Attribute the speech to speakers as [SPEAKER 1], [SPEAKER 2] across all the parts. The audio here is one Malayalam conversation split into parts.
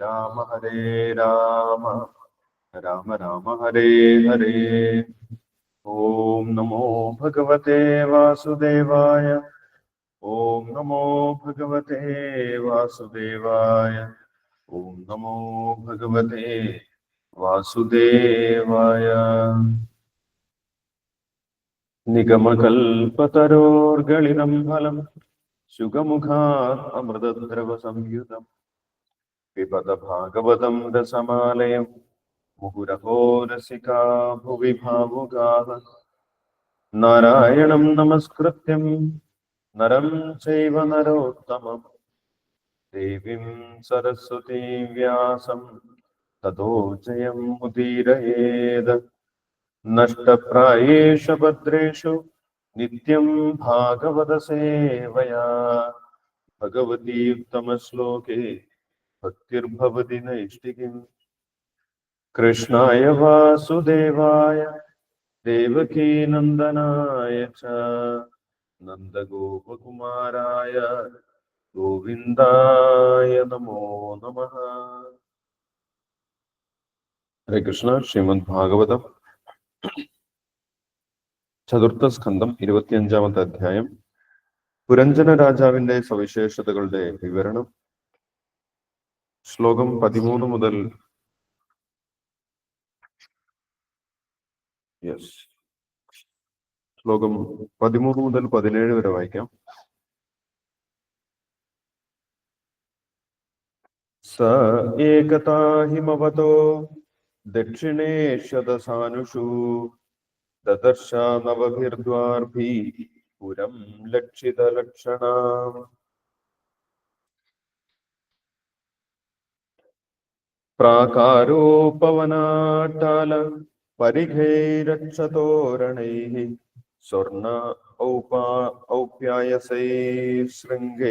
[SPEAKER 1] രാമ ഹരേ രാമ രാമ രാമ ഹരേ ഹരേ ഓം നമോ ഭഗവതേ വാസുദേവായ ഓം നമോ ഭഗവതേ വാസുദേവായ ഓം നമോ ഭഗവതേ വാസുദേവായ നിഗമകൽപതരോർഗളിതം ഫലം ശുഗമുഖാത് അമൃതദ്രവ സംയുതം പിബത ഭാഗവതം രസമാലയം മുഹുരഹോ രസികാ ഭുവി ഭാവുകാഹ നാരായണം നമസ്കൃത്യം നരം ചൈവ നരോത്തമം ദേവീം സരസ്വതീ വ്യാസം തതോ ജയം മുദീരയേത് നഷ്ടപ്രായേഷു ഭദ്രേഷു നിത്യം ഭാഗവത സേവയാ ഭഗവതീയുക്തമശ്ലോകേ ഭക്തിർഭവതി നൈഷ്ഠികിം കൃഷ്ണായ വാസുദേവായ ദേവകീനന്ദനായ നന്ദഗോപകുമാരായ ഗോവിന്ദായ നമോ നമ. ഹരേ കൃഷ്ണ ശ്രീമദ് ഭാഗവതം. ചതുർത്ഥ സ്കന്ധം ഇരുപത്തിയഞ്ചാമത്തെ അധ്യായം. പുരഞ്ജന രാജാവിന്റെ സവിശേഷതകളുടെ വിവരണം. ശ്ലോകം പതിമൂന്ന് മുതൽ യെസ് ശ്ലോകം പതിമൂന്ന് മുതൽ പതിനേഴ് വരെ വായിക്കാം. സ ഏകതാ ദക്ഷിണേ ശതസാനുഷു ദദർശ നവഭിർദ്വാർഭി പുരം ലക്ഷിതലക്ഷണാം പ്രാകാരോപവനാട്ടാല പരിഘൈരക്ഷതോരണൈः സ്വർണ ഔപാ ഔപ്യായസൈ ശൃംഗൈ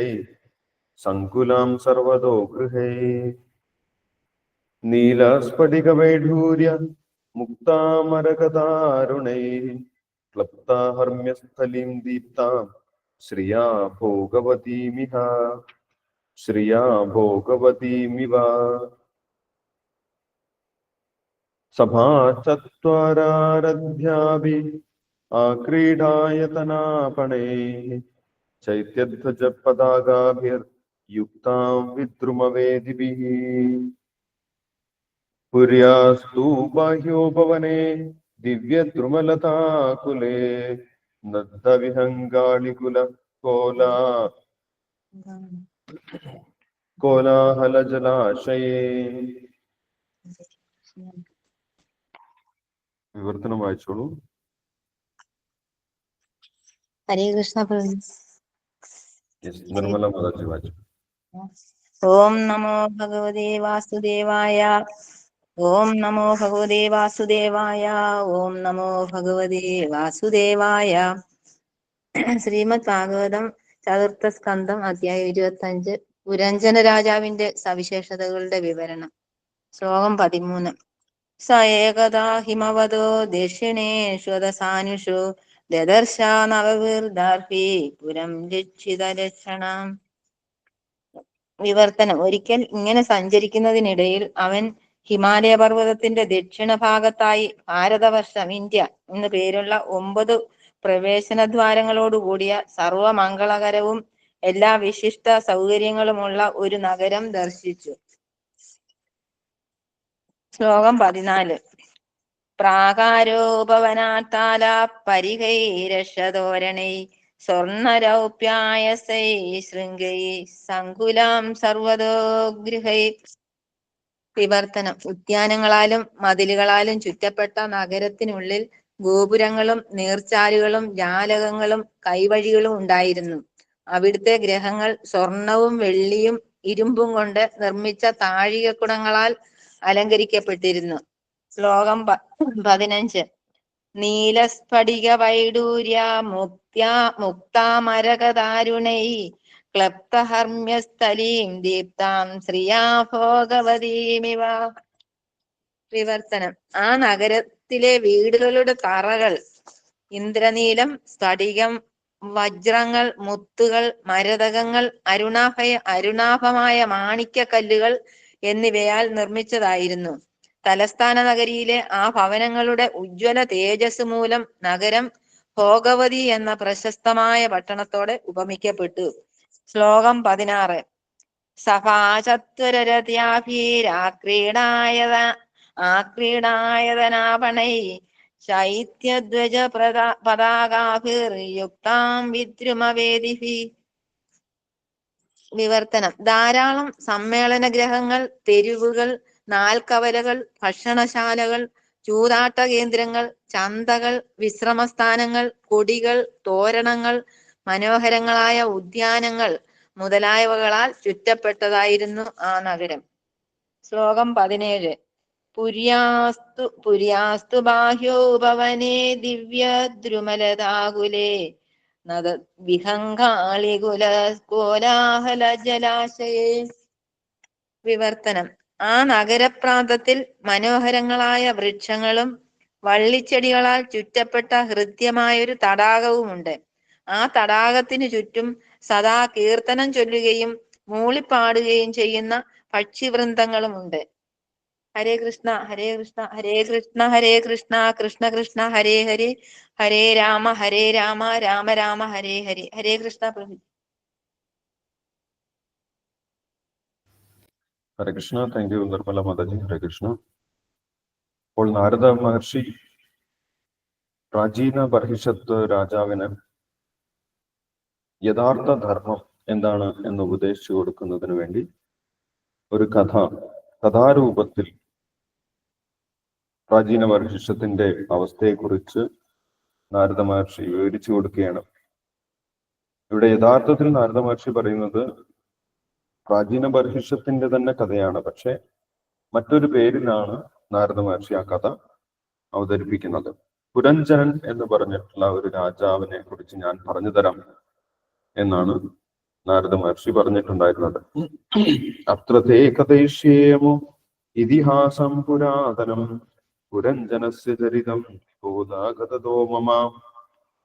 [SPEAKER 1] സങ്കുലാം സർവതോ ഗൃഹേ. നീലസ്ഫടികവൈഢൂര്യ മുക്താമരകതാരുണൈः ക്ലപ്താഹർമ്യസ്ഥലിം ദീപ്താം ശ്രിയാ ഭോഗവതീമിഹ. ശ്രിയാ ഭോഗവതീമിവ. സഭാചത്വരാരഭ്യാഭി ആക്രീഡായതനാപണൈः ചൈത്യധ്വജ പതാകാഭിർയുക്താം വിദ്രുമവേദിഭിः പുര്യാസ്തു ബാഹ്യോപവനെ ദിവ്യദ്രുമലതാകുലേ നദ്ദവിഹങ്കാളികുല കോലാ കോലാഹലജലാശയേ വിവർത്തനം വായിച്ചോളൂ.
[SPEAKER 2] ഹരേ കൃഷ്ണ പ്രഭു.
[SPEAKER 1] Yes, നിർമ്മല മാതാജി വായിച്ചു.
[SPEAKER 2] ഓം നമോ ഭഗവതേ വാസുദേവായ ഓം നമോ ഭഗവതേ വാസുദേവായ ഓം നമോ ഭഗവതേ വാസുദേവായ. ശ്രീമദ് ഭാഗവതം ചതുർത്ഥ സ്കന്ധം അധ്യായം ഇരുപത്തി അഞ്ച് പുരഞ്ജന രാജാവിന്റെ സവിശേഷതകളുടെ വിവരണം. ശ്ലോകം പതിമൂന്ന്. ദക്ഷിണേഷ്വദസാനുഷു ദദർശ നവവീർദാർഭി പുരം ലക്ഷിത ലക്ഷണം വിവർത്തനം. ഒരിക്കൽ ഇങ്ങനെ സഞ്ചരിക്കുന്നതിനിടയിൽ അവൻ ഹിമാലയ പർവതത്തിന്റെ ദക്ഷിണ ഭാഗത്തായി ഭാരതവർഷം ഇന്ത്യ എന്നു പേരുള്ള ഒമ്പത് പ്രവേശന ദ്വാരങ്ങളോടുകൂടിയ സർവമംഗളകരവും എല്ലാ വിശിഷ്ട സൗകര്യങ്ങളുമുള്ള ഒരു നഗരം ദർശിച്ചു. ശ്ലോകം പതിനാല്. പ്രാകാരോപവനാത്താല പരികൈരക്ഷതോരണൈ സ്വർണരൗപ്യായസൈ ശൃംഗൈ സങ്കുലാം സർവതോ ഗൃഹൈ വിവർത്തനം. ഉദ്യാനങ്ങളാലും മതിലുകളാലും ചുറ്റപ്പെട്ട നഗരത്തിനുള്ളിൽ ഗോപുരങ്ങളും നീർച്ചാലുകളും ജാലകങ്ങളും കൈവഴികളും ഉണ്ടായിരുന്നു. അവിടുത്തെ ഗ്രഹങ്ങൾ സ്വർണവും വെള്ളിയും ഇരുമ്പും കൊണ്ട് നിർമ്മിച്ച താഴികക്കുടങ്ങളാൽ അലങ്കരിക്കപ്പെട്ടിരുന്നു. ശ്ലോകം പതിനഞ്ച്. നീലസ്ഫടിക വൈഡൂര്യ മുക്ത്യാ മുക്താമരകതാരുണൈ ക്ലപ്തഹർമ്യസ്ഥലീം ദീപ്താം ശ്രീയാ ഭോഗവതീമിവ വിവർത്തനം. ആ നഗരത്തിലെ വീടുകളുടെ തറകൾ ഇന്ദ്രനീലം സ്ഫടികം വജ്രങ്ങൾ മുത്തുകൾ മരതകങ്ങൾ അരുണാഭയ അരുണാഭമായ മാണിക്യക്കല്ലുകൾ എന്നിവയാൽ നിർമ്മിച്ചതായിരുന്നു. തലസ്ഥാന നഗരിയിലെ ആ ഭവനങ്ങളുടെ ഉജ്ജ്വല തേജസ് മൂലം നഗരം ഭോഗവതി എന്ന പ്രശസ്തമായ പട്ടണത്തോടെ ഉപമിക്കപ്പെട്ടു. ശ്ലോകം പതിനാറ്. സഭാചത്വരരത്യാഭീരാക്രീഡായത ആക്രീഡായതനാപണൈ ശൈത്യധ്വജ പതാകാഭിർയുക്താം വിദ്രുമവേദിഭി വിവർത്തനം. ധാരാളം സമ്മേളന ഗ്രഹങ്ങൾ തെരുവുകൾ നാൽക്കവലകൾ ഭക്ഷണശാലകൾ ചൂതാട്ട കേന്ദ്രങ്ങൾ ചന്തകൾ വിശ്രമസ്ഥാനങ്ങൾ കൊടികൾ തോരണങ്ങൾ മനോഹരങ്ങളായ ഉദ്യാനങ്ങൾ മുതലായവകളാൽ ചുറ്റപ്പെട്ടതായിരുന്നു ആ നഗരം. ശ്ലോകം പതിനേഴ്. പുര്യാസ്തു പുര്യാസ്തു ബാഹ്യോ ഭവനേ ദിവ്യദ്രുമലതാകുലേ. നദ വിഹങ്കാളികുല കോലാഹല ജലാശയെ. വിവർത്തനം. ആ നഗരപ്രാന്തത്തിൽ മനോഹരങ്ങളായ വൃക്ഷങ്ങളും വള്ളിച്ചെടികളാൽ ചുറ്റപ്പെട്ട ഹൃദ്യമായൊരു തടാകവുമുണ്ട്. ആ തടാകത്തിനു ചുറ്റും സദാ കീർത്തനം ചൊല്ലുകയും മൂളിപ്പാടുകയും ചെയ്യുന്ന പക്ഷിവൃന്ദങ്ങളുമുണ്ട്. ഹരേ കൃഷ്ണ ഹരേ കൃഷ്ണ ഹരേ കൃഷ്ണ ഹരേ കൃഷ്ണ കൃഷ്ണ കൃഷ്ണ ഹരേ ഹരേ ഹരേ രാമ ഹരേ രാമ രാമ രാമ ഹരേ ഹരി. ഹരേ കൃഷ്ണ പ്രഭു.
[SPEAKER 1] ഹരേ കൃഷ്ണ. Thank you Nirmala Mataji. ഹരേ കൃഷ്ണ. അപ്പോൾ നാരദ മഹർഷി പ്രാചീന ബർഹിഷത്ത് രാജാവിന് യഥാർത്ഥ ധർമ്മം എന്താണ് എന്ന് ഉപദേശിച്ചു കൊടുക്കുന്നതിന് വേണ്ടി ഒരു കഥ കഥാരൂപത്തിൽ പ്രാചീന ബർഹിഷത്തിന്റെ അവസ്ഥയെക്കുറിച്ച് നാരദ മഹർഷി വിവരിച്ചു കൊടുക്കുകയാണ്. ഇവിടെ യഥാർത്ഥത്തിൽ നാരദ മഹർഷി പറയുന്നത് പ്രാചീന ബർഹിഷത്തിന്റെ തന്നെ കഥയാണ്. പക്ഷെ മറ്റൊരു പേരിലാണ് നാരദ മഹർഷി ആ കഥ അവതരിപ്പിക്കുന്നത്. പുരഞ്ജനൻ എന്ന് പറഞ്ഞിട്ടുള്ള ഒരു രാജാവിനെ കുറിച്ച് ഞാൻ പറഞ്ഞു തരാം എന്നാണ് നാരദ മഹർഷി പറഞ്ഞിട്ടുണ്ടായിരുന്നത്. അത്ര തേ കഥയിഷ്യേമോ ഇതിഹാസം പുരാതനം പുരഞ്ജനസ്യ ചരിതം ഭൂതാഗതോ മമ.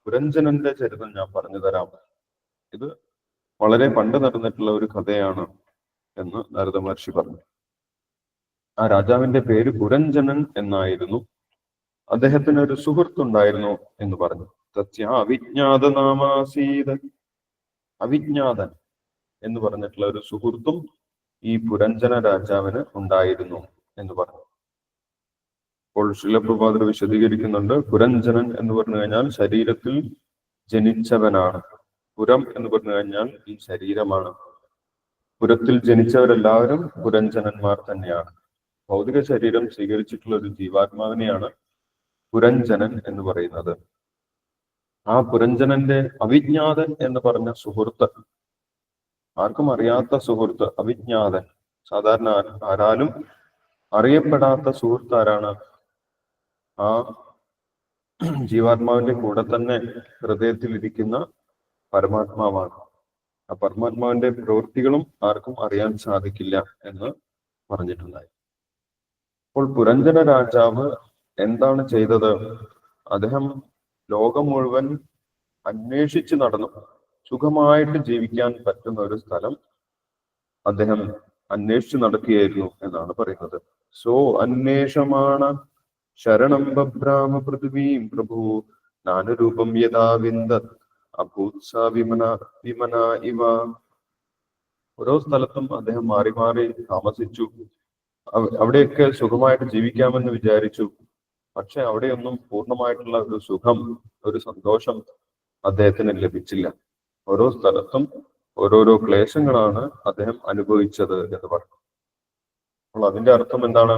[SPEAKER 1] പുരഞ്ജനന്റെ ചരിതം ഞാൻ പറഞ്ഞു തരാം. ഇത് വളരെ പണ്ട് നടന്നിട്ടുള്ള ഒരു കഥയാണ് എന്ന് നാരദ മഹർഷി പറഞ്ഞു. ആ രാജാവിന്റെ പേര് പുരഞ്ജനൻ എന്നായിരുന്നു. അദ്ദേഹത്തിന് ഒരു സുഹൃത്തുണ്ടായിരുന്നു എന്ന് പറഞ്ഞു. തസ്യ അവിജ്ഞാത നാമാസീത അവിജ്ഞാതൻ എന്ന് പറഞ്ഞിട്ടുള്ള ഒരു സുഹൃത്തും ഈ പുരഞ്ജന രാജാവിന് ഉണ്ടായിരുന്നു എന്ന് പറഞ്ഞു. അപ്പോൾ ശിലപ്രഭാതർ വിശദീകരിക്കുന്നുണ്ട്. പുരഞ്ജനൻ എന്ന് പറഞ്ഞു കഴിഞ്ഞാൽ ശരീരത്തിൽ ജനിച്ചവനാണ്. പുരം എന്ന് പറഞ്ഞു കഴിഞ്ഞാൽ ഈ ശരീരമാണ്. പുരത്തിൽ ജനിച്ചവരെല്ലാവരും പുരഞ്ജനന്മാർ തന്നെയാണ്. ഭൗതിക ശരീരം സ്വീകരിച്ചിട്ടുള്ള ഒരു ജീവാത്മാവിനെയാണ് പുരഞ്ജനൻ എന്ന് പറയുന്നത്. ആ പുരഞ്ജനന്റെ അവിജ്ഞാതൻ എന്ന് പറഞ്ഞ സുഹൃത്ത് ആർക്കും അറിയാത്ത സുഹൃത്ത് അവിജ്ഞാതൻ. സാധാരണ ആരാലും അറിയപ്പെടാത്ത സുഹൃത്ത് ആരാണ് ആ ജീവാത്മാവിന്റെ കൂടെ തന്നെ ഹൃദയത്തിൽ ഇരിക്കുന്ന പരമാത്മാവാണ്. ആ പരമാത്മാവിന്റെ പ്രവൃത്തികളും ആർക്കും അറിയാൻ സാധിക്കില്ല എന്ന് പറഞ്ഞിട്ടുണ്ടായി. അപ്പോൾ പുരഞ്ജന രാജാവ് എന്താണ് ചെയ്തത്? അദ്ദേഹം ലോകം മുഴുവൻ അന്വേഷിച്ച് നടന്നു. സുഖമായിട്ട് ജീവിക്കാൻ പറ്റുന്ന ഒരു സ്ഥലം അദ്ദേഹം അന്വേഷിച്ചു നടക്കുകയായിരുന്നു എന്നാണ് പറയുന്നത്. സോ അന്വേഷമാണ് ശരണം ബഭ്രാമ പൃഥ്വീം പ്രഭു. നാനുരൂപം യഥാ വിന്ദ. അഭൂത്സ വിമന വിമന ഇവ. ഓരോ സ്ഥലത്തും അദ്ദേഹം മാറി മാറി താമസിച്ചു. അവിടെയൊക്കെ സുഖമായിട്ട് ജീവിക്കാമെന്ന് വിചാരിച്ചു. പക്ഷെ അവിടെയൊന്നും പൂർണമായിട്ടുള്ള ഒരു സുഖം ഒരു സന്തോഷം അദ്ദേഹത്തിന് ലഭിച്ചില്ല. ഓരോ സ്ഥലത്തും ഓരോരോ ക്ലേശങ്ങളാണ് അദ്ദേഹം അനുഭവിച്ചത് എന്ന് പറഞ്ഞു. അപ്പോൾ അതിന്റെ അർത്ഥം എന്താണ്?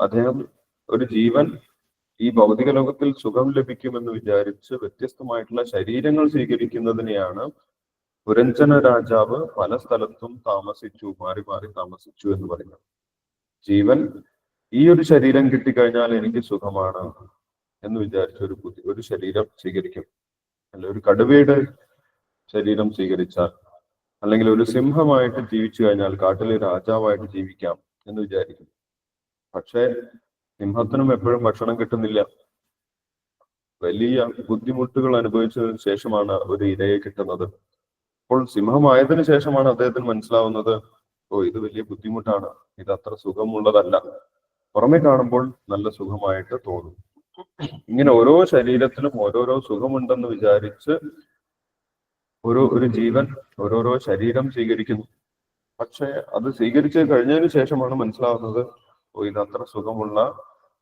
[SPEAKER 1] അദ്ദേഹം ഒരു ജീവൻ ഈ ഭൗതിക ലോകത്തിൽ സുഖം ലഭിക്കുമെന്ന് വിചാരിച്ച് വ്യത്യസ്തമായിട്ടുള്ള ശരീരങ്ങൾ സ്വീകരിക്കുന്നതിനെയാണ് പുരഞ്ജന രാജാവ് പല സ്ഥലത്തും താമസിച്ചു മാറി മാറി താമസിച്ചു എന്ന് പറയുന്നത്. ജീവൻ ഈ ഒരു ശരീരം കിട്ടിക്കഴിഞ്ഞാൽ എനിക്ക് സുഖമാണ് എന്ന് വിചാരിച്ച ഒരു പുതിയ ഒരു ശരീരം സ്വീകരിക്കും. അല്ല ഒരു കടുവയുടെ ശരീരം സ്വീകരിച്ചാൽ അല്ലെങ്കിൽ ഒരു സിംഹമായിട്ട് ജീവിച്ചു കഴിഞ്ഞാൽ കാട്ടിലെ രാജാവായിട്ട് ജീവിക്കാം എന്ന് വിചാരിക്കും പക്ഷേ സിംഹത്തിനും എപ്പോഴും ഭക്ഷണം കിട്ടുന്നില്ല. വലിയ ബുദ്ധിമുട്ടുകൾ അനുഭവിച്ചതിന് ശേഷമാണ് ഒരു ഇരയെ കിട്ടുന്നത്. അപ്പോൾ സിംഹമായതിനു ശേഷമാണ് അദ്ദേഹത്തിന് മനസ്സിലാവുന്നത് ഓ ഇത് വലിയ ബുദ്ധിമുട്ടാണ്. ഇത് അത്ര സുഖമുള്ളതല്ല. പുറമെ കാണുമ്പോൾ നല്ല സുഖമായിട്ട് തോന്നും. ഇങ്ങനെ ഓരോ ശരീരത്തിലും ഓരോരോ സുഖമുണ്ടെന്ന് വിചാരിച്ച് ഒരു ഒരു ജീവൻ ഓരോരോ ശരീരം സ്വീകരിക്കുന്നു. പക്ഷെ അത് സ്വീകരിച്ച് കഴിഞ്ഞതിന് ശേഷമാണ് മനസ്സിലാവുന്നത് ഓ ഇത് അത്ര സുഖമുള്ള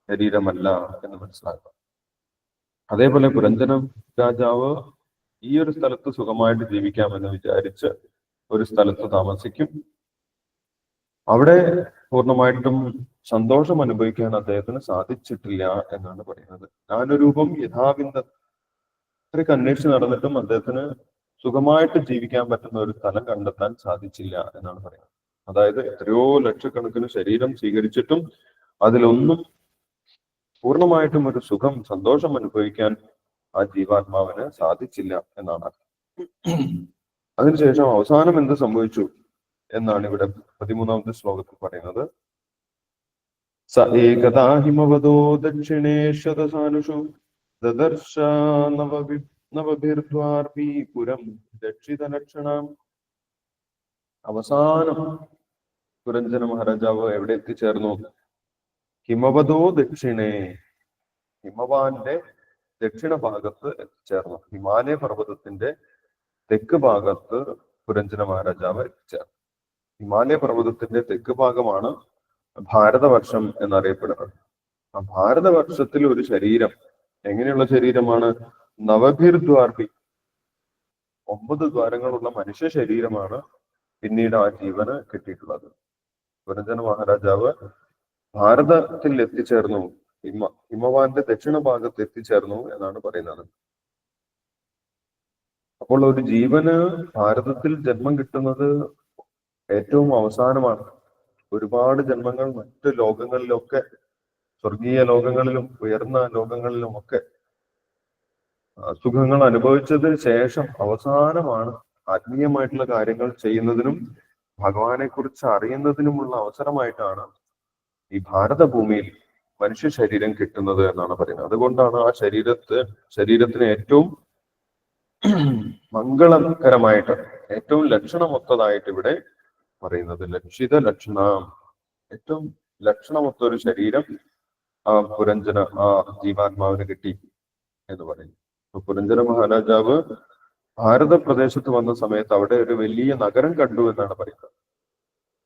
[SPEAKER 1] ശരീരമല്ല എന്ന് മനസ്സിലാക്കാം. അതേപോലെ പുരഞ്ജനം രാജാവ് ഈ ഒരു സ്ഥലത്ത് സുഖമായിട്ട് ജീവിക്കാമെന്ന് വിചാരിച്ച് ഒരു സ്ഥലത്ത് താമസിക്കും. അവിടെ പൂർണമായിട്ടും സന്തോഷം അനുഭവിക്കാൻ അദ്ദേഹത്തിന് സാധിച്ചിട്ടില്ല എന്നാണ് പറയുന്നത്. ജ്ഞാനരൂപം യഥാവിന്ദ ഇത്രയ്ക്ക് അന്വേഷിച്ച് നടന്നിട്ടും അദ്ദേഹത്തിന് സുഖമായിട്ട് ജീവിക്കാൻ പറ്റുന്ന ഒരു സ്ഥലം കണ്ടെത്താൻ സാധിച്ചില്ല എന്നാണ് പറയുന്നത്. അതായത് എത്രയോ ലക്ഷക്കണക്കിന് ശരീരം സ്വീകരിച്ചിട്ടും അതിലൊന്നും പൂർണമായിട്ടും ഒരു സുഖം സന്തോഷം അനുഭവിക്കാൻ ആ ജീവാത്മാവിന് സാധിച്ചില്ല എന്നാണ്. അതിനുശേഷം അവസാനം എന്ത് സംഭവിച്ചു എന്നാണ് ഇവിടെ പതിമൂന്നാമത്തെ ശ്ലോകത്തിൽ പറയുന്നത്. സ ഏകദാ ഹിമവതോ ദക്ഷിണേശ്വരസാനുഷു ദദർശ നവവി നവഭിർദ്വാർ പുരം ദക്ഷിതലക്ഷണം അവസാനം സുരഞ്ജന മഹാരാജാവ് എവിടെ എത്തിച്ചേർന്നു? ഹിമവതോ ദക്ഷിണേ. ഹിമവാന്റെ ദക്ഷിണ ഭാഗത്ത് എത്തിച്ചേർന്നു. ഹിമാലയ പർവതത്തിന്റെ തെക്ക് ഭാഗത്ത് പുരഞ്ജന മഹാരാജാവ് എത്തിച്ചേർന്നു. ഹിമാലയ പർവതത്തിന്റെ തെക്ക് ഭാഗമാണ് ഭാരതവർഷം എന്നറിയപ്പെടുന്നത്. ആ ഭാരതവർഷത്തിൽ ഒരു ശരീരം. എങ്ങനെയുള്ള ശരീരമാണ്? നവഭിർദ്വാർപി ഒമ്പത് ദ്വാരങ്ങളുള്ള മനുഷ്യ ശരീരമാണ് പിന്നീട് ആ ജീവന് കിട്ടിയിട്ടുള്ളത്. പുരഞ്ജന മഹാരാജാവ് ഭാരതത്തിൽ എത്തിച്ചേർന്നു. ഹിമ ഹിമവാന്റെ ദക്ഷിണ ഭാഗത്ത് എത്തിച്ചേർന്നു എന്നാണ് പറയുന്നത്. അപ്പോൾ ഒരു ജീവന് ഭാരതത്തിൽ ജന്മം കിട്ടുന്നത് ഏറ്റവും അവസാനമാണ്. ഒരുപാട് ജന്മങ്ങൾ മറ്റു ലോകങ്ങളിലൊക്കെ സ്വർഗീയ ലോകങ്ങളിലും ഉയർന്ന ലോകങ്ങളിലും ഒക്കെ സുഖങ്ങൾ അനുഭവിച്ചതിന് ശേഷം അവസാനമാണ് ആത്മീയമായിട്ടുള്ള കാര്യങ്ങൾ ചെയ്യുന്നതിനും ഭഗവാനെ കുറിച്ച് അറിയുന്നതിനുമുള്ള അവസരമായിട്ടാണ് ഈ ഭാരതഭൂമിയിൽ മനുഷ്യ ശരീരം കിട്ടുന്നത് എന്നാണ് പറയുന്നത്. അതുകൊണ്ടാണ് ആ ശരീരത്ത് ശരീരത്തിന് ഏറ്റവും മംഗളകരമായിട്ട് ഏറ്റവും ലക്ഷണമൊത്തതായിട്ട് ഇവിടെ പറയുന്നത് ലക്ഷിത ലക്ഷണം ഏറ്റവും ലക്ഷണമൊത്ത ഒരു ശരീരം ആ പുരഞ്ജന ആ ജീവാത്മാവിന് കിട്ടി എന്ന് പറയും. പുരഞ്ജന മഹാരാജാവ് ഭാരത പ്രദേശത്ത് വന്ന സമയത്ത് അവിടെ ഒരു വലിയ നഗരം കണ്ടു എന്നാണ് പറയുന്നത്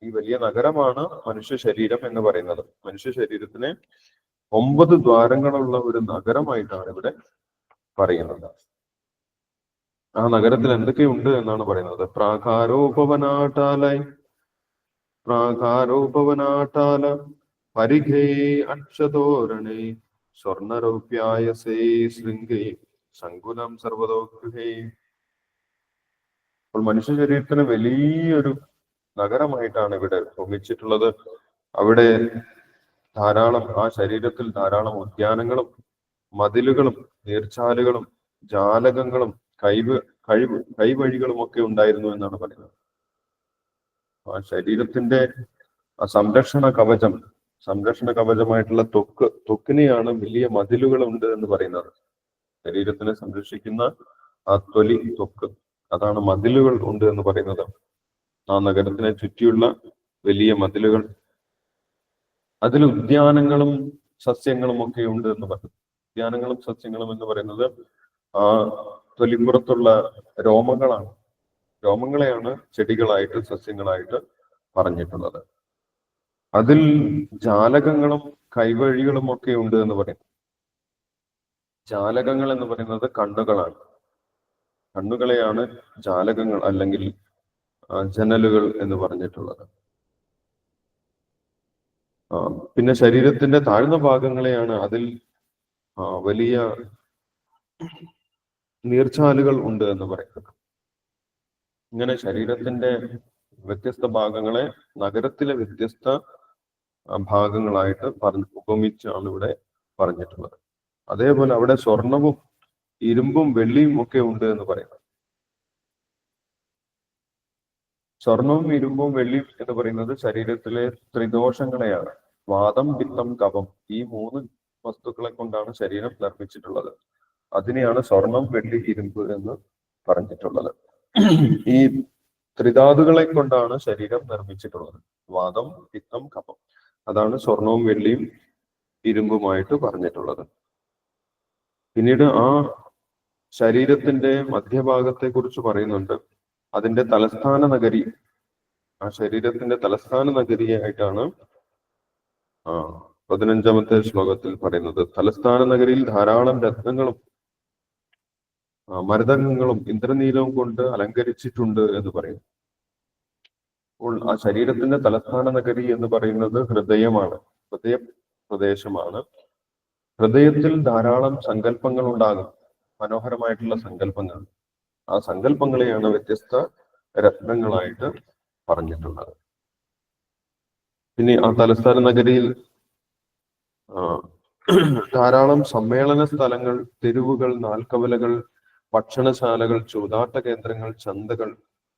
[SPEAKER 1] ഈ വലിയ നഗരമാണ് മനുഷ്യ ശരീരം എന്ന് പറയുന്നത്. മനുഷ്യ ശരീരത്തിന് ഒമ്പത് ദ്വാരങ്ങളുള്ള ഒരു നഗരമായിട്ടാണ് ഇവിടെ പറയുന്നത്. ആ നഗരത്തിൽ എന്തൊക്കെയുണ്ട് എന്നാണ് പറയുന്നത്? പ്രാകാരോപവനാട്ടാലായി പ്രാകാരോപവനാട്ടാല പരിഘേ അക്ഷതോരണേ സ്വർണരൗപ്യായസേ ശൃംഗേ സങ്കുലം സർവതോഗൃഹേ അപ്പോൾ മനുഷ്യ ശരീരത്തിന് വലിയൊരു നഗരമായിട്ടാണ് ഇവിടെ ഭൂമിച്ചിട്ടുള്ളത് അവിടെ ധാരാളം ആ ശരീരത്തിൽ ധാരാളം ഉദ്യാനങ്ങളും മതിലുകളും നീർച്ചാലുകളും ജാലകങ്ങളും കൈവ് കഴിവ് കൈവഴികളും ഒക്കെ ഉണ്ടായിരുന്നു എന്നാണ് പറയുന്നത്. ആ ശരീരത്തിന്റെ ആ സംരക്ഷണ കവചം സംരക്ഷണ കവചമായിട്ടുള്ള തൊക്ക് തൊക്കിനെയാണ് വലിയ മതിലുകൾ ഉണ്ട് എന്ന് പറയുന്നത്. ശരീരത്തിനെ സംരക്ഷിക്കുന്ന ആ തൊലി ത്വക്ക് അതാണ് മതിലുകൾ ഉണ്ട് എന്ന് പറയുന്നത്. ആ നഗരത്തിനെ ചുറ്റിയുള്ള വലിയ മതിലുകൾ. അതിൽ ഉദ്യാനങ്ങളും സസ്യങ്ങളും ഒക്കെ ഉണ്ട് എന്ന് പറയുന്നു ഉദ്യാനങ്ങളും സസ്യങ്ങളും എന്ന് പറയുന്നത് ആ തൊലിപ്പുറത്തുള്ള രോമങ്ങളാണ്. രോമങ്ങളെയാണ് ചെടികളായിട്ട് സസ്യങ്ങളായിട്ട് പറഞ്ഞിട്ടുള്ളത്. അതിൽ ജാലകങ്ങളും കൈവഴികളും ഒക്കെ ഉണ്ട് എന്ന് പറയും. ജാലകങ്ങൾ എന്ന് പറയുന്നത് കണ്ണുകളാണ്. കണ്ണുകളെയാണ് ജാലകങ്ങൾ അല്ലെങ്കിൽ ജനലുകൾ എന്ന് പറഞ്ഞിട്ടുള്ളത്. പിന്നെ ശരീരത്തിന്റെ താഴ്ന്ന ഭാഗങ്ങളെയാണ് അതിൽ വലിയ നീർച്ചാലുകൾ ഉണ്ട് എന്ന് പറയുന്നത്. ഇങ്ങനെ ശരീരത്തിന്റെ വ്യത്യസ്ത ഭാഗങ്ങളെ നഗരത്തിലെ വ്യത്യസ്ത ഭാഗങ്ങളായിട്ട് പറഞ്ഞ് ഉപമിച്ചാണ് ഇവിടെ പറഞ്ഞിട്ടുള്ളത്. അതേപോലെ അവിടെ സ്വർണവും ഇരുമ്പും വെള്ളിയും ഒക്കെ ഉണ്ട് എന്ന് പറയുന്നത്. സ്വർണവും ഇരുമ്പും വെള്ളിയും എന്ന് പറയുന്നത് ശരീരത്തിലെ ത്രിദോഷങ്ങളെയാണ്. വാദം പിത്തം കപം ഈ മൂന്ന് വസ്തുക്കളെ കൊണ്ടാണ് ശരീരം നിർമ്മിച്ചിട്ടുള്ളത്. അതിനെയാണ് സ്വർണം വെള്ളി ഇരുമ്പ് എന്ന് പറഞ്ഞിട്ടുള്ളത്. ഈ ത്രിധാതുകളെ കൊണ്ടാണ് ശരീരം നിർമ്മിച്ചിട്ടുള്ളത്. വാദം പിത്തം കപം. അതാണ് സ്വർണവും വെള്ളിയും ഇരുമ്പുമായിട്ട് പറഞ്ഞിട്ടുള്ളത്. പിന്നീട് ആ ശരീരത്തിന്റെ മധ്യഭാഗത്തെ കുറിച്ച് പറയുന്നുണ്ട്. അതിന്റെ തലസ്ഥാന നഗരി ആ ശരീരത്തിന്റെ തലസ്ഥാന നഗരിയായിട്ടാണ് ആ പതിനഞ്ചാമത്തെ ശ്ലോകത്തിൽ പറയുന്നത്. തലസ്ഥാന നഗരിയിൽ ധാരാളം രത്നങ്ങളും മരുതകങ്ങളും ഇന്ദ്രനീലവും കൊണ്ട് അലങ്കരിച്ചിട്ടുണ്ട് എന്ന് പറയും. അപ്പോൾ ആ ശരീരത്തിന്റെ തലസ്ഥാന നഗരി എന്ന് പറയുന്നത് ഹൃദയമാണ് ഹൃദയ പ്രദേശമാണ് ഹൃദയത്തിൽ ധാരാളം സങ്കല്പങ്ങൾ ഉണ്ടാകും മനോഹരമായിട്ടുള്ള സങ്കല്പങ്ങൾ. ആ സങ്കല്പങ്ങളെയാണ് വ്യത്യസ്ത രത്നങ്ങളായിട്ട് പറഞ്ഞിട്ടുള്ളത്. പിന്നെ ആ തലസ്ഥാന നഗരിയിൽ ധാരാളം സമ്മേളന സ്ഥലങ്ങൾ തെരുവുകൾ നാൽക്കവലകൾ ഭക്ഷണശാലകൾ ചൂതാട്ട കേന്ദ്രങ്ങൾ ചന്തകൾ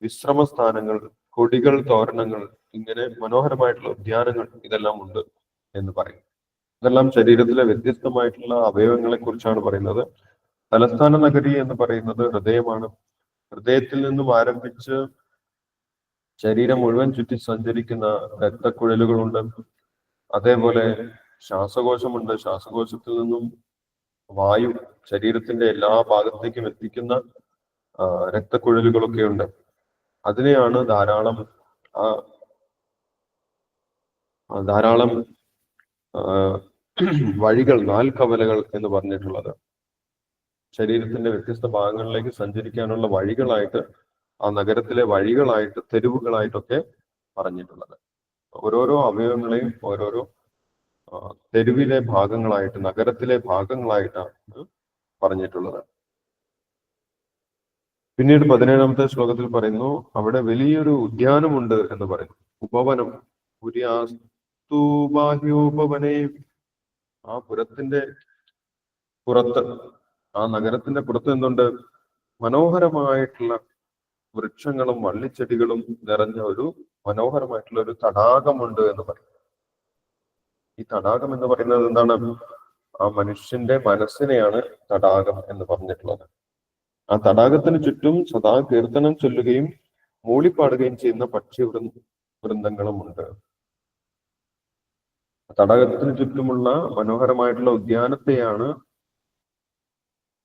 [SPEAKER 1] വിശ്രമ സ്ഥാനങ്ങൾ കൊടികൾ തോരണങ്ങൾ ഇങ്ങനെ മനോഹരമായിട്ടുള്ള ഉദ്യാനങ്ങൾ ഇതെല്ലാം ഉണ്ട് എന്ന് പറയും. ഇതെല്ലാം ശരീരത്തിലെ വ്യത്യസ്തമായിട്ടുള്ള അവയവങ്ങളെ കുറിച്ചാണ് പറയുന്നത്. തലസ്ഥാന നഗരി എന്ന് പറയുന്നത് ഹൃദയമാണ്. ഹൃദയത്തിൽ നിന്നും ആരംഭിച്ച് ശരീരം മുഴുവൻ ചുറ്റി സഞ്ചരിക്കുന്ന രക്തക്കുഴലുകളുണ്ട്. അതേപോലെ ശ്വാസകോശമുണ്ട്. ശ്വാസകോശത്തിൽ നിന്നും വായു ശരീരത്തിന്റെ എല്ലാ ഭാഗത്തേക്കും എത്തിക്കുന്ന രക്തക്കുഴലുകളൊക്കെ ഉണ്ട് അതിനെയാണ് ധാരാളം ആ ധാരാളം വഴികൾ വഴികൾ നാൽക്കവലകൾ എന്ന് പറഞ്ഞിട്ടുള്ളത്. ശരീരത്തിന്റെ വ്യത്യസ്ത ഭാഗങ്ങളിലേക്ക് സഞ്ചരിക്കാനുള്ള വഴികളായിട്ട് ആ നഗരത്തിലെ വഴികളായിട്ട് തെരുവുകളായിട്ടൊക്കെ പറഞ്ഞിട്ടുള്ളത്. ഓരോരോ അവയവങ്ങളെയും ഓരോരോ തെരുവിലെ ഭാഗങ്ങളായിട്ട് നഗരത്തിലെ ഭാഗങ്ങളായിട്ടാണ് പറഞ്ഞിട്ടുള്ളത്. പിന്നീട് പതിനേഴാമത്തെ ശ്ലോകത്തിൽ പറയുന്നു അവിടെ വലിയൊരു ഉദ്യാനമുണ്ട് എന്ന് പറയുന്നു. ഉപവനം പുര്യാസ്തുബാഹ്യോപവനെ ആ പുരത്തിന്റെ പുറത്ത് ആ നഗരത്തിന്റെ പുറത്ത് എന്തുണ്ട് മനോഹരമായിട്ടുള്ള വൃക്ഷങ്ങളും വള്ളിച്ചെടികളും നിറഞ്ഞ ഒരു മനോഹരമായിട്ടുള്ള ഒരു തടാകമുണ്ട് എന്ന് പറയും. ഈ തടാകം എന്ന് പറയുന്നത് എന്താണ്? ആ മനുഷ്യന്റെ മനസ്സിനെയാണ് തടാകം എന്ന് പറഞ്ഞിട്ടുള്ളത്. ആ തടാകത്തിന് ചുറ്റും സദാ കീർത്തനം ചൊല്ലുകയും മൂളിപ്പാടുകയും ചെയ്യുന്ന പക്ഷി വൃന്ദങ്ങളുമുണ്ട്. തടാകത്തിന് ചുറ്റുമുള്ള മനോഹരമായിട്ടുള്ള ഉദ്യാനത്തെയാണ്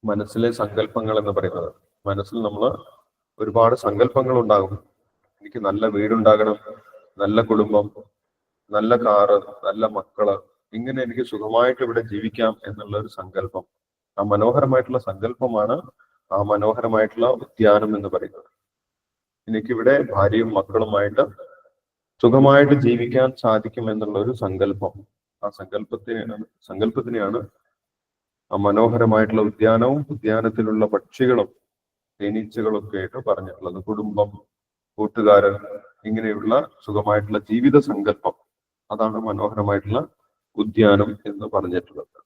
[SPEAKER 1] മനസ്സിലെ സങ്കല്പങ്ങൾ എന്ന് പറയുന്നത്. മനസ്സിൽ നമ്മൾ ഒരുപാട് സങ്കല്പങ്ങൾ ഉണ്ടാകും എനിക്ക് നല്ല വീടുണ്ടാകണം നല്ല കുടുംബം നല്ല കാറ് നല്ല മക്കൾ ഇങ്ങനെ എനിക്ക് സുഖമായിട്ട് ഇവിടെ ജീവിക്കാം എന്നുള്ള ഒരു സങ്കല്പം. ആ മനോഹരമായിട്ടുള്ള സങ്കല്പമാണ് ആ മനോഹരമായിട്ടുള്ള ഉദ്യാനം എന്ന് പറയുന്നത്. എനിക്കിവിടെ ഭാര്യയും മക്കളുമായിട്ട് സുഖമായിട്ട് ജീവിക്കാൻ സാധിക്കും എന്നുള്ള ഒരു സങ്കല്പം. ആ സങ്കല്പത്തിനെയാണ് സങ്കല്പത്തിനെയാണ് മനോഹരമായിട്ടുള്ള ഉദ്യാനവും ഉദ്യാനത്തിലുള്ള പക്ഷികളും തേനീച്ചകളൊക്കെ ആയിട്ട് പറഞ്ഞിട്ടുള്ളത്. കുടുംബം കൂട്ടുകാരൻ ഇങ്ങനെയുള്ള സുഖമായിട്ടുള്ള ജീവിത സങ്കല്പം. അതാണ് മനോഹരമായിട്ടുള്ള ഉദ്യാനം എന്ന് പറഞ്ഞിട്ടുള്ളത്.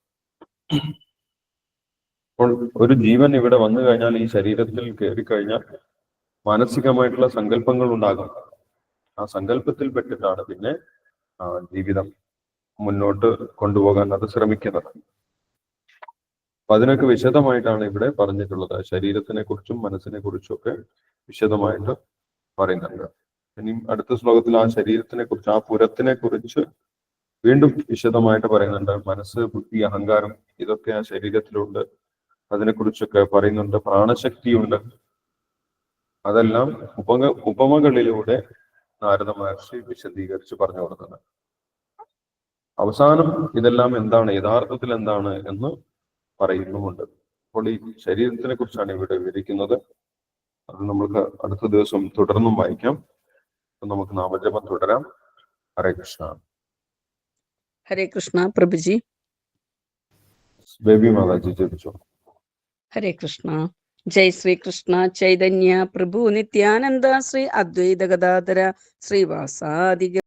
[SPEAKER 1] അപ്പോൾ ഒരു ജീവൻ ഇവിടെ വന്നു കഴിഞ്ഞാൽ ഈ ശരീരത്തിൽ കയറി കഴിഞ്ഞാൽ മാനസികമായിട്ടുള്ള സങ്കല്പങ്ങൾ ഉണ്ടാകും. ആ സങ്കല്പത്തിൽ പെട്ടിട്ടാണ് പിന്നെ ജീവിതം മുന്നോട്ട് കൊണ്ടുപോകാൻ അത് ശ്രമിക്കുന്നത്. അപ്പൊ അതിനൊക്കെ വിശദമായിട്ടാണ് ഇവിടെ പറഞ്ഞിട്ടുള്ളത്. ശരീരത്തിനെ കുറിച്ചും മനസ്സിനെ കുറിച്ചും ഒക്കെ വിശദമായിട്ട് പറയുന്നുണ്ട്. ഇനി അടുത്ത ശ്ലോകത്തിൽ ആ ശരീരത്തിനെ കുറിച്ച് ആ പുരത്തിനെ കുറിച്ച് വീണ്ടും വിശദമായിട്ട് പറയുന്നുണ്ട്. മനസ്സ് ബുദ്ധി അഹങ്കാരം ഇതൊക്കെ ആ ശരീരത്തിലുണ്ട്. അതിനെക്കുറിച്ചൊക്കെ പറയുന്നുണ്ട്. പ്രാണശക്തിയുണ്ട്. അതെല്ലാം ഉപക ഉപമകളിലൂടെ നാരദ മഹർഷി വിശദീകരിച്ച് പറഞ്ഞു കൊടുക്കുന്നത് അവസാനം ഇതെല്ലാം എന്താണ്? യഥാർത്ഥത്തിൽ എന്താണ് എന്ന് പറയുന്നുമുണ്ട്. അപ്പോൾ ഈ ശരീരത്തിനെ കുറിച്ചാണ് ഇവിടെ വിവരിക്കുന്നത്. അത് നമുക്ക് അടുത്ത ദിവസം തുടർന്നും വായിക്കാം. അപ്പൊ നമുക്ക് നാമജപം തുടരാം. ഹരേ കൃഷ്ണ.
[SPEAKER 3] ഹരേ കൃഷ്ണ പ്രഭുജി.
[SPEAKER 1] ബേബി മാതാജി ജപിച്ചോ.
[SPEAKER 3] ഹരേ കൃഷ്ണ. ജയ് ശ്രീ കൃഷ്ണ ചൈതന്യ പ്രഭു നിത്യാനന്ദ ശ്രീ അദ്വൈത ഗദാധര ശ്രീവാസാദി